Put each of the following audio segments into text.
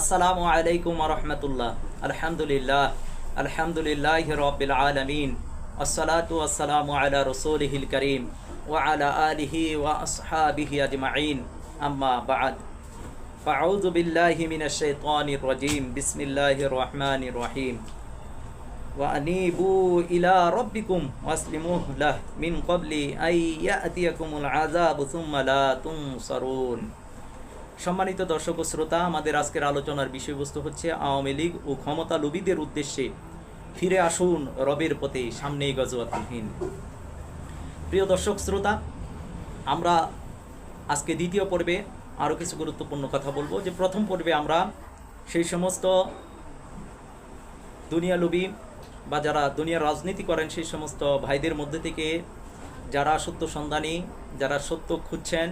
আসসালামু আলাইকুম রহমতুল্লাহ আলহামদুলিল্লাহ আলহামদুলিল্লাহ রবিল আলমিন আসসালাতু আসসালামু আলা রসুলহিল করিম ওয়া আলা আলিহি ওয়া আসহাবিহি আজমাইন আম্মা বাদ فأعوذ بالله من الشيطان الرجيم بسم الله الرحمن الرحيم وأنيبوا إلى ربكم واسلموه له من قبل أن يأتيكم العذاب ثم لا تنصرون সম্মানিত দর্শক ও শ্রোতা, আমাদের আজকের আলোচনার বিষয়বস্তু হচ্ছে আওয়ামী লীগ ও ক্ষমতা লোভীদের উদ্দেশ্যে ফিরে আসুন রবের পথে, সামনেই গজওয়াতুলহীন প্রিয় দর্শক, শ্রোতা, আমরা আজকে দ্বিতীয় পর্বে আরও কিছু গুরুত্বপূর্ণ কথা বলব। যে প্রথম পর্বে আমরা সেই সমস্ত দুনিয়া লোভী বা যারা দুনিয়ার রাজনীতি করেন, সেই সমস্ত ভাইদের মধ্যে থেকে যারা সত্য সন্ধানী, যারা সত্য খুঁজছেন,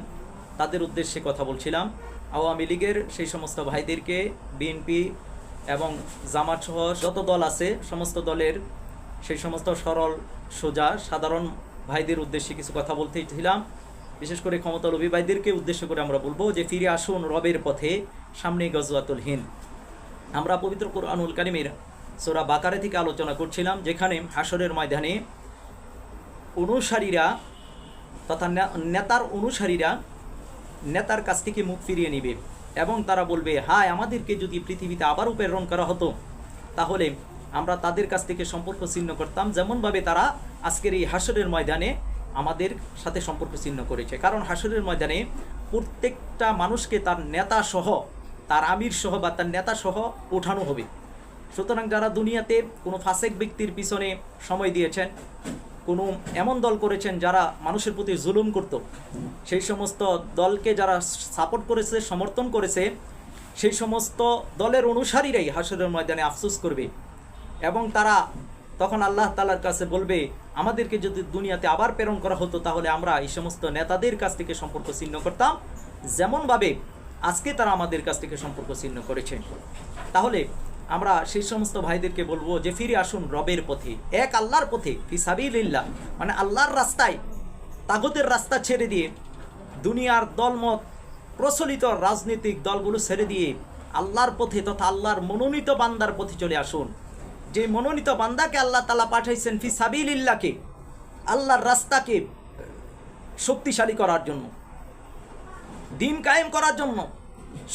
তাদের উদ্দেশ্যে কথা বলছিলাম। আওয়ামী লীগের সেই সমস্ত ভাইদেরকে বিএনপি এবং জামাত সহ যত দল আছে, সমস্ত দলের সেই সমস্ত সরল, সোজা, সাধারণ ভাইদের উদ্দেশ্যে কিছু কথা বলতেছিলাম বিশেষ করে ক্ষমতালোভী ভাইদেরকে উদ্দেশ্য করে আমরা বলব যে ফিরে আসুন রবের পথে, সামনে গজওয়াতুল হিন্দ। আমরা পবিত্র কোরআনুল কারিমের সোরা বাকারে থেকে আলোচনা করছিলাম, যেখানে হাসরের ময়দানে অনুসারীরা তথা নেতার অনুসারীরা নেতার কাছ থেকে মুখ ফিরিয়ে নিবে এবং তারা বলবে, হায়, আমাদেরকে যদি পৃথিবীতে আবারও প্রেরণ করা হতো, তাহলে আমরা তাদের কাছ থেকে সম্পর্ক ছিন্ন করতাম যেমনভাবে তারা আজকের এই হাসরের ময়দানে আমাদের সাথে সম্পর্ক ছিন্ন করেছে। কারণ হাসরের ময়দানে প্রত্যেকটা মানুষকে তার নেতা সহ তার আমির সহ বা তার নেতা সহ ওঠানো হবে। সুতরাং যারা দুনিয়াতে কোনো ফাসেক ব্যক্তির পিছনে সময় দিয়েছেন কোনো এমন দল করেছেন যারা মানুষের প্রতি জুলুম করত। সেই সমস্ত দলকে যারা সাপোর্ট করেছে, সমর্থন করেছে, সেই সমস্ত দলের অনুসারীরাই হাসরের ময়দানে আফসোস করবে। এবং তারা তখন আল্লাহ তালার কাছে বলবে, আমাদেরকে যদি দুনিয়াতে আবার প্রেরণ করা হতো, তাহলে আমরা এই সমস্ত নেতাদের কাছ থেকে সম্পর্ক ছিন্ন করতাম, যেমনভাবে আজকে তারা আমাদের কাছ থেকে সম্পর্ক ছিন্ন করেছে। তাহলে আমরা সেই সমস্ত ভাইদেরকে বলব যে ফিরে আসুন রবের পথে। এক আল্লাহর পথে ফিসাবিল্লাহ মানে আল্লাহর রাস্তায়, তাগতের রাস্তা ছেড়ে দিয়ে, দুনিয়ার দলমত, প্রচলিত রাজনৈতিক দলগুলো ছেড়ে দিয়ে আল্লাহর পথে তথা আল্লাহর মনোনীত বান্দার পথে চলে আসুন। যে মনোনীত বান্দাকে আল্লাহ তালা পাঠাইছেন ফি সাবিল্লাহকে আল্লাহর রাস্তাকে শক্তিশালী করার জন্য, দিন কায়েম করার জন্য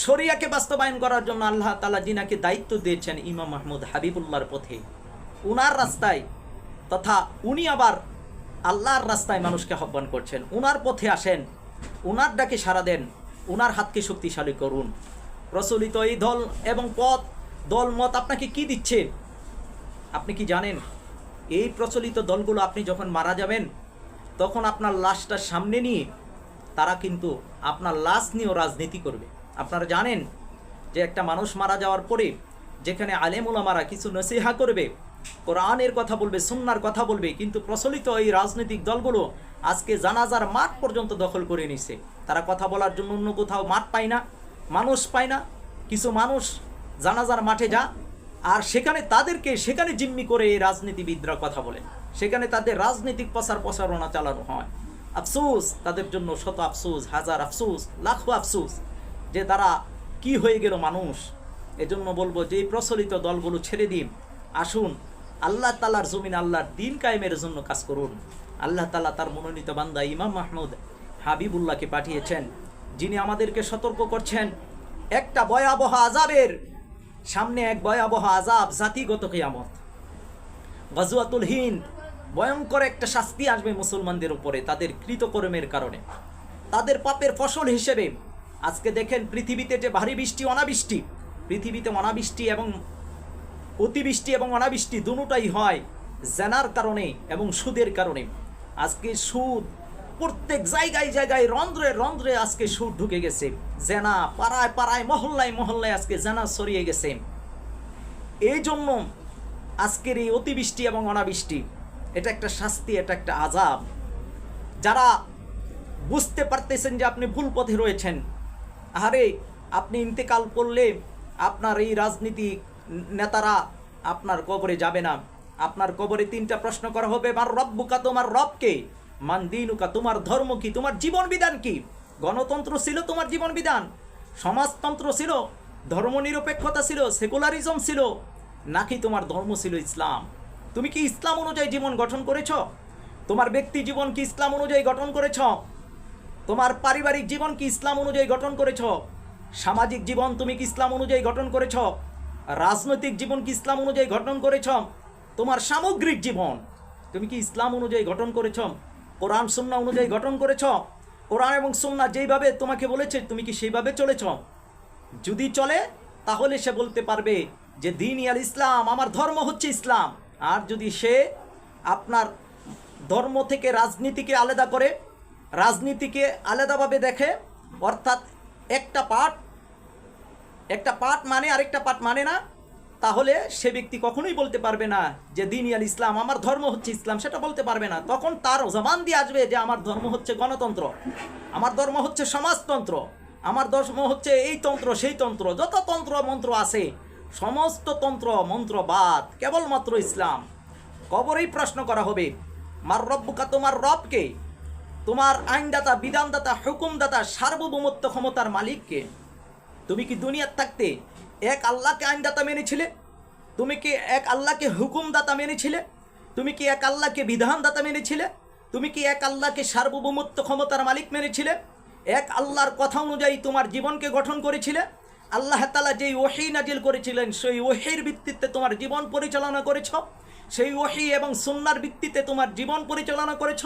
শরিয়াকে বাস্তবায়ন করার জন্য আল্লাহ তালা জিনাকে দায়িত্ব দিয়েছেন ইমাম মাহমুদ হাবিবুল্লাহর পথে। উনার রাস্তায় তথা উনি আবার আল্লাহর রাস্তায় মানুষকে আহ্বান করছেন। উনার পথে আসেন, উনার ডাকে সাড়া দেন, উনার হাতকে শক্তিশালী করুন। প্রচলিত এই দল এবং পথ, দল, মত আপনাকে কি দিচ্ছে? আপনি কি জানেন, এই প্রচলিত দলগুলো আপনি যখন মারা যাবেন, তখন আপনার লাশটা সামনে নিয়ে তারা কিন্তু আপনার লাশ নিয়েও রাজনীতি করবে। আপনারা জানেন যে একটা মানুষ মারা যাওয়ার পরে যেখানে আলেমুলামারা কিছু নসিহা করবে, কোরআনের কথা বলবে, সুন্নার কথা বলবে, কিন্তু প্রচলিত এই রাজনৈতিক দলগুলো আজকে জানাজার মাঠ পর্যন্ত দখল করে নিছে। তারা কথা বলার জন্য অন্য কোথাও মাঠ পায় না, মানুষ পায় না, কিছু মানুষ জানাজার মাঠে যা আর সেখানে তাদেরকে সেখানে জিম্মি করে এই রাজনীতিবিদরা কথা বলে। সেখানে তাদের রাজনৈতিক প্রচার প্রচারণা চালানো হয়। আফসোস, তাদের জন্য শত আফসোস, হাজার আফসোস, লাখো আফসোস। যে তারা কি হয়ে গেল মানুষ? এজন্য বলব যে প্রচলিত দলগুলো ছেড়ে দিন। আসুন, আল্লাহ তালার জমিন আল্লাহর দিন কায়েমের জন্য কাজ করুন। আল্লাহ তালা তার মনোনীত বান্দা ইমাম মাহমুদ হাবিবুল্লাহকে পাঠিয়েছেন। যিনি আমাদেরকে সতর্ক করছেন, একটা ভয়াবহ আজাবের সামনে এক ভয়াবহ আজাব জাতিগত কিয়ামত। গজুয়াতুল হিন্দ ভয়ঙ্কর একটা শাস্তি আসবে মুসলমানদের উপরে, তাদের কৃতকর্মের কারণে। তাদের পাপের ফসল হিসেবে আজকে দেখেন পৃথিবীতে যে ভারী বৃষ্টি, অনাবৃষ্টি, পৃথিবীতে অনাবৃষ্টি এবং অতিবৃষ্টি এবং অনাবৃষ্টি দুটাই হয় জেনার কারণে এবং সুদের কারণে। আজকে সুদ প্রত্যেক জায়গায় জায়গায়, রন্ধ্রে রন্ধ্রে আজকে সুদ ঢুকে গেছে। জেনা পাড়ায় পাড়ায়, মহল্লায় মহল্লায় আজকে জেনা ছড়িয়ে গেছে। এই জন্য আজকের এই অতিবৃষ্টি এবং অনাবৃষ্টি, এটা একটা শাস্তি, এটা একটা আজাব যারা বুঝতে পারতেছেন যে আপনি ভুল পথে রয়েছেন আরে আপনি ইন্তেকাল করলে আপনার এই রাজনীতি নেতারা আপনার কবরে যাবে না। আপনার কবরে তিনটা প্রশ্ন করা হবে আমার রব্বুকা তোমার রবকে? মান দিনুকা তোমার ধর্ম কি? তোমার জীবন বিধান কি? গণতন্ত্র ছিল তোমার জীবন বিধান। সমাজতন্ত্র ছিল, ধর্মনিরপেক্ষতা ছিল, সেকুলারিজম ছিল। নাকি তোমার ধর্ম ছিল ইসলাম? তুমি কি ইসলাম অনুযায়ী জীবন গঠন করেছ? তোমার ব্যক্তি জীবন কি ইসলাম অনুযায়ী গঠন করেছ? তোমার পারিবারিক জীবন কি ইসলাম অনুযায়ী গঠন করেছ? সামাজিক জীবন তুমি কি ইসলাম অনুযায়ী গঠন করেছ? রাজনৈতিক জীবন কি ইসলাম অনুযায়ী গঠন করেছ? তোমার সামগ্রিক জীবন তুমি কি ইসলাম অনুযায়ী গঠন করেছ? কোরআন সুন্না অনুযায়ী গঠন করেছ? কোরআন এবং সুন্না যেইভাবে তোমাকে বলেছে, তুমি কি সেইভাবে চলেছ? যদি চলে, তাহলে সে বলতে পারবে যে দিন ইয়াল ইসলাম, আমার ধর্ম হচ্ছে ইসলাম। আর যদি সে আপনার ধর্ম থেকে রাজনীতিকে আলাদা করে রাজনীতিকে আলাদাভাবে দেখে, অর্থাৎ একটা পার্ট একটা পার্ট মানে আরেকটা পার্ট মানে না, তাহলে সে ব্যক্তি কখনোই বলতে পারবে না যে দিন ইয়াল ইসলাম, আমার ধর্ম হচ্ছে ইসলাম, সেটা বলতে পারবে না। তখন তার জবান দিয়ে আসবে যে আমার ধর্ম হচ্ছে গণতন্ত্র, আমার ধর্ম হচ্ছে সমাজতন্ত্র, আমার ধর্ম হচ্ছে এই তন্ত্র, সেই তন্ত্র, যত তন্ত্র মন্ত্র আছে, সমস্ত তন্ত্র মন্ত্র বাদ কেবলমাত্র ইসলাম। কবরেই প্রশ্ন করা হবে, মার রব্বুকা, তোমার রবকে তোমার আইনদাতা, বিধানদাতা, হুকুমদাতা, সার্বভৌমত্ব ক্ষমতার মালিককে তুমি কি দুনিয়ার থাকতে এক আল্লাহকে আইনদাতা মেনেছিলে? তুমি কি এক আল্লাহকে হুকুমদাতা মেনেছিলে? তুমি কি এক আল্লাহকে বিধানদাতা মেনেছিলে? তুমি কি এক আল্লাহকে সার্বভৌমত্ব ক্ষমতার মালিক মেনেছিলে? এক আল্লাহর কথা অনুযায়ী তোমার জীবনকে গঠন করেছিলে? আল্লাহ তালা যেই ওহি নাজিল করেছিলেন, সেই ওহির ভিত্তিতে তোমার জীবন পরিচালনা করেছ। সেই ওহি এবং সুন্নার ভিত্তিতে তোমার জীবন পরিচালনা করেছ।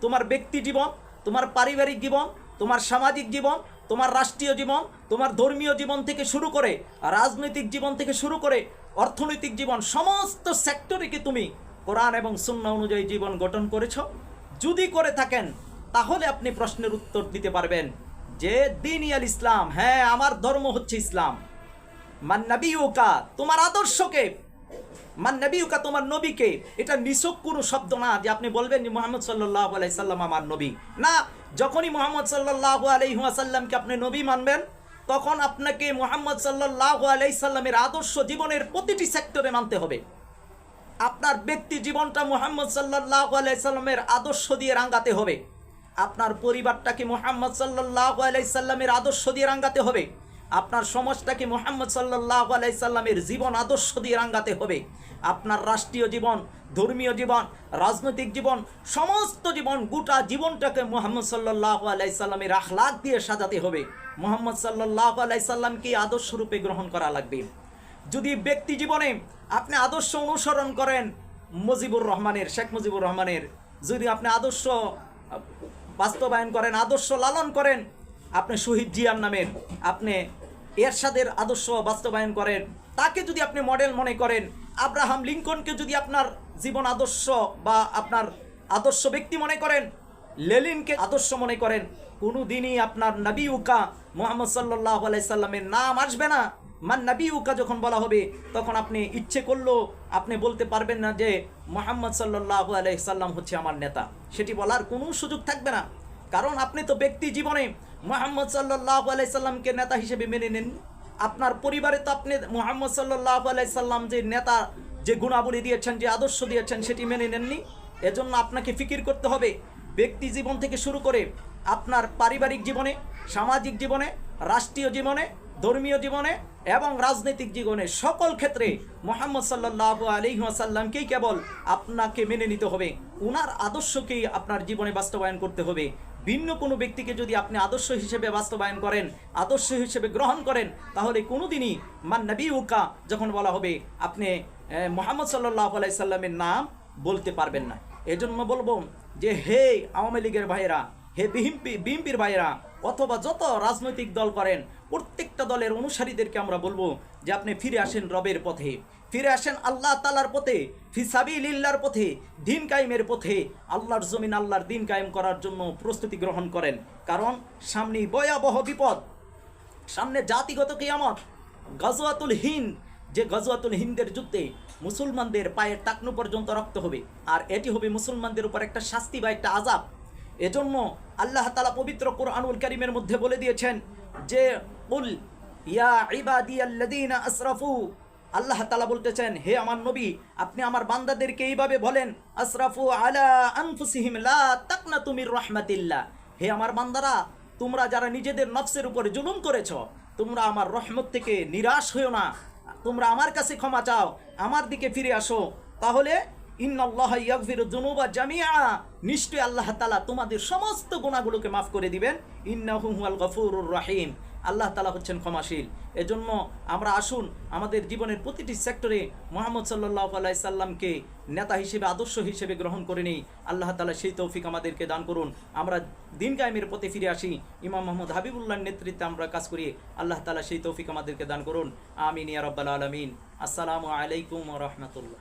তোমার ব্যক্তি জীবন, তোমার পারিবারিক জীবন, তোমার সামাজিক জীবন, তোমার রাষ্ট্রীয় জীবন, তোমার ধর্মীয় জীবন থেকে শুরু করে, রাজনৈতিক জীবন থেকে শুরু করে, অর্থনৈতিক জীবন, সমস্ত সেক্টরে কি তুমি কোরআন এবং শূন্য অনুযায়ী জীবন গঠন করেছ? যদি করে থাকেন, তাহলে আপনি প্রশ্নের উত্তর দিতে পারবেন যে, দিন ইয়াল ইসলাম হ্যাঁ আমার ধর্ম হচ্ছে ইসলাম। মান নাবিউকা তোমার আদর্শকে মান নবীকা, তোমার নবীকে। এটা নিছক কোনো শব্দ না যে আপনি বলবেন মোহাম্মদ সাল্লাহ আলাইসাল্লাম আমার নবী। না, যখনই মোহাম্মদ সাল্লাহ আলাইসাল্লামকে আপনি নবী মানবেন, তখন আপনাকে মোহাম্মদ সাল্লাহ আলাইসাল্লামের আদর্শ জীবনের প্রতিটি সেক্টরে মানতে হবে। আপনার ব্যক্তি জীবনটা মোহাম্মদ সাল্লাহ আলাইসাল্লামের আদর্শ দিয়ে রাঙ্গাতে হবে। আপনার পরিবারটাকে মোহাম্মদ সাল্লাহ আলাইসাল্লামের আদর্শ দিয়ে রাঙ্গাতে হবে। আপনার সমাজটাকে মোহাম্মদ সাল্লাহ আলাইসাল্লামের জীবন আদর্শ দিয়ে রাঙ্গাতে হবে। আপনার রাষ্ট্রীয় জীবন, ধর্মীয় জীবন, রাজনৈতিক জীবন, সমস্ত জীবন, গোটা জীবনটাকে মোহাম্মদ সাল্লাহ আলাইসাল্লামের আখলাক দিয়ে সাজাতে হবে। মোহাম্মদ সাল্লাহ আলাইসাল্লামকে আদর্শরূপে গ্রহণ করা লাগবে। যদি ব্যক্তি জীবনে আপনি আদর্শ অনুসরণ করেন, মুজিবুর রহমানের, শেখ মুজিবুর রহমানের, যদি আপনি আদর্শ বাস্তবায়ন করেন, আদর্শ লালন করেন, আপনি শহীদ জিয়ার নামের আপনি এরশাদের আদর্শ বাস্তবায়ন করেন। তাকে যদি আপনি মডেল মনে করেন, আব্রাহাম লিঙ্কনকে যদি আপনার জীবন আদর্শ বা আপনার আদর্শ ব্যক্তি মনে করেন, লেলিনকে আদর্শ মনে করেন কোনো দিনই আপনার নবী উকা মোহাম্মদ সাল্লাহ আলাইসাল্লামের নাম আসবে না। মান নবী উকা যখন বলা হবে, তখন আপনি ইচ্ছে করলেও আপনি বলতে পারবেন না যে মোহাম্মদ সাল্লাহ আলাইসাল্লাম হচ্ছে আমার নেতা। সেটি বলার কোনো সুযোগ থাকবে না। কারণ আপনি তো ব্যক্তি জীবনে মোহাম্মদ সাল্লাহ আলাইসাল্লামকে নেতা হিসেবে মেনে নেন। আপনার পরিবারে তো আপনি মোহাম্মদ সাল্লাহ আলাইসাল্লাম যে নেতা, যে গুণাবলী দিয়েছেন, যে আদর্শ দিয়েছেন, সেটি মেনে নেননি। এজন্য আপনাকে ফিকির করতে হবে। ব্যক্তি জীবন থেকে শুরু করে আপনার পারিবারিক জীবনে, সামাজিক জীবনে, রাষ্ট্রীয় জীবনে, ধর্মীয় জীবনে এবং রাজনৈতিক জীবনে সকল ক্ষেত্রে মোহাম্মদ সাল্লাহ আলিহাসাল্লামকেই কেবল আপনাকে মেনে নিতে হবে। উনার আদর্শকেই আপনার জীবনে বাস্তবায়ন করতে হবে। ভিন্ন কোনো ব্যক্তিকে যদি আপনি আদর্শ হিসেবে বাস্তবায়ন করেন, আদর্শ হিসেবে গ্রহণ করেন, তাহলে কোনোদিনই মান নবী উকা যখন বলা হবে, আপনি মোহাম্মদ সাল্লাহ আলাইসাল্লামের নাম বলতে পারবেন না। এজন্য বলব যে, হে আওয়ামী লীগের ভাইয়েরা হে বিহিম্পি বিএনপির ভাইয়েরা, অথবা যত রাজনৈতিক দল করেন, প্রত্যেকটা দলের অনুসারীদেরকে আমরা বলব যে আপনি ফিরে আসেন রবের পথে। ফিরে আসেন আল্লাহ তালার পথে ফিসাবি লিল্লার পথে, দিন কায়েমের পথে। আল্লাহর জমিন আল্লাহর দিন কায়েম করার জন্য প্রস্তুতি গ্রহণ করেন। কারণ সামনেই ভয়াবহ বিপদ, সামনে জাতিগত কিয়ামত, গজওয়াতুল হিন্দ, যে গজওয়াতুল হিন্দের যুদ্ধে মুসলমানদের পায়ের টাকনু পর্যন্ত রক্ত হবে। আর এটি হবে মুসলমানদের উপর একটা শাস্তি বা একটা আজাব এজন্য আল্লাহ তালা পবিত্র কোরআনুল করিমের মধ্যে বলে দিয়েছেন যে, উল ইয়া ইবাদি আল্লাদিন আসরাফু। আল্লাহ তালা বলতেছেন, হে আমার নবী, আপনি আমার বান্দাদেরকে এইভাবে বলেন, আসরাফু আলা আনফুসিহিম লা তাকনা তুমির রহমাতিল্লাহ। হে আমার বান্দারা, তোমরা যারা নিজেদের নফসের উপরে জুলুম করেছ, তোমরা আমার রহমত থেকে নিরাশ হয়েও না। তোমরা আমার কাছে ক্ষমা চাও, আমার দিকে ফিরে আসো। তাহলে আল্লাহ তাআলা তোমাদের সমস্ত মাফ করে দিবেন। ইন্নাহু হুয়াল গফুরুর রহিম। আল্লাহ তাআলা হচ্ছেন ক্ষমাশীল। এজন্য আমরা আসুন আমাদের জীবনের প্রতিটি সেক্টরে মোহাম্মদ সাল্লাল্লাহু আলাইহি সাল্লামকে নেতা হিসেবে, আদর্শ হিসেবে গ্রহণ করে নিই। আল্লাহ তালা সেই তৌফিক আমাদেরকে দান করুন। আমরা দিন কায়েমের পথে ফিরে আসি। ইমাম মোহাম্মদ হাবিবুল্লাহর নেতৃত্বে আমরা কাজ করি। আল্লাহ তালা সেই তৌফিক আমাদেরকে দান করুন। আমিন ইয়া রাব্বাল আলামিন। আসসালামু আলাইকুম রাহমাতুল্লাহ।